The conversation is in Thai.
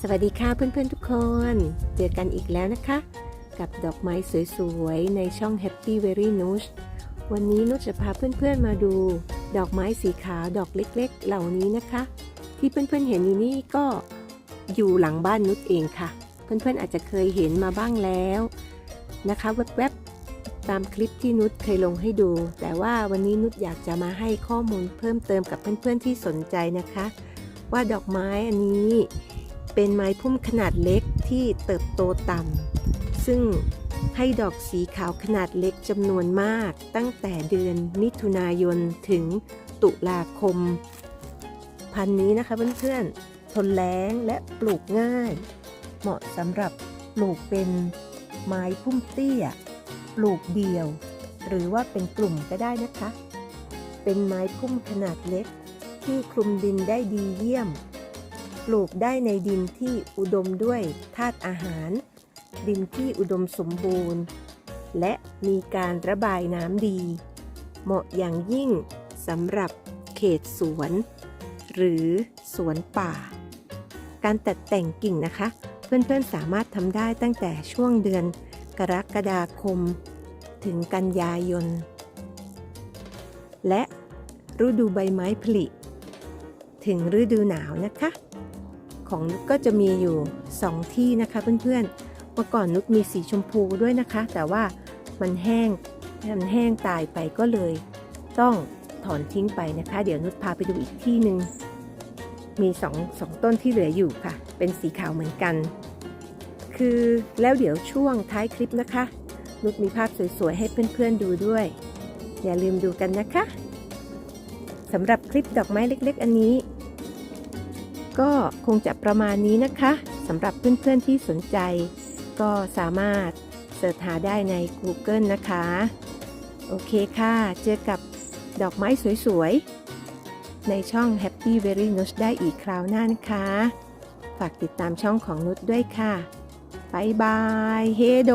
สวัสดีค่ะเพื่อนๆทุกคน เจอกันอีกแล้วนะคะ กับดอกไม้สวยๆ ในช่อง Happy Very Nush วันนี้นุชจะพาเพื่อนๆมาดู ดอกไม้สีขาวดอกเล็กๆ เหล่านี้นะคะ ที่เพื่อนๆเห็นอยู่นี่ก็อยู่หลังบ้านนุชเองค่ะ เพื่อนๆอาจจะเคยเห็นมาบ้างแล้วนะคะแวบๆตามคลิปที่นุชเคยลงให้ดู แต่ว่าวันนี้นุชอยากจะมาให้ข้อมูลเพิ่มเติมกับเพื่อนๆที่สนใจนะคะ ว่าดอกไม้อันนี้ เป็นไม้พุ่มขนาดเล็กที่เติบโตต่ำ ซึ่งให้ดอกสีขาวขนาดเล็กจำนวนมากตั้งแต่เดือนมิถุนายนถึงตุลาคม พันธุ์นี้นะคะเพื่อนๆ ทนแล้งและปลูกง่าย เหมาะสำหรับปลูกเป็นไม้พุ่มเตี้ย ปลูกเดี่ยว หรือว่าเป็นกลุ่มก็ได้นะคะ เป็นไม้พุ่มขนาดเล็กที่คลุมดินได้ดีเยี่ยม ลูกได้ในดินที่อุดมด้วยธาตุอาหาร ดินที่อุดมสมบูรณ์ และมีการระบายน้ำดี เหมาะอย่างยิ่งสำหรับเขตสวน หรือสวนป่า การตัดแต่งกิ่งนะคะ เพื่อนๆสามารถทำได้ตั้งแต่ช่วงเดือนกรกฎาคม ถึงกันยายน และฤดูใบไม้ผลิ ถึงฤดูหนาวนะคะ ของนุชก็จะมีอยู่ 2 ที่นะคะเพื่อนๆเมื่อก่อนนุชมีสีชมพูด้วยนะคะ แต่ว่ามันแห้งมันแห้งตายไปก็เลย ต้องถอนทิ้งไปนะคะ เดี๋ยวนุชพาไปดูอีกที่หนึ่งมีสองสองต้นที่เหลืออยู่ค่ะ เป็นสีขาวเหมือนกัน คือแล้วเดี๋ยวช่วงท้ายคลิปนะคะ นุชมีภาพสวยๆ ให้เพื่อนๆดูด้วย อย่าลืมดูกันนะคะสำหรับคลิปดอกไม้เล็ก ๆ อันนี้ ก็คงจะประมาณนี้นะคะสำหรับเพื่อนๆที่สนใจ ก็สามารถเสิร์ชหาได้ใน Google นะคะ โอเคค่ะ เจอกับดอกไม้สวยๆ ในช่อง Happy Very Nuts ได้อีกคราวหน้านะคะ ฝากติดตามช่องของนุชด้วยค่ะบายบาย เฮโด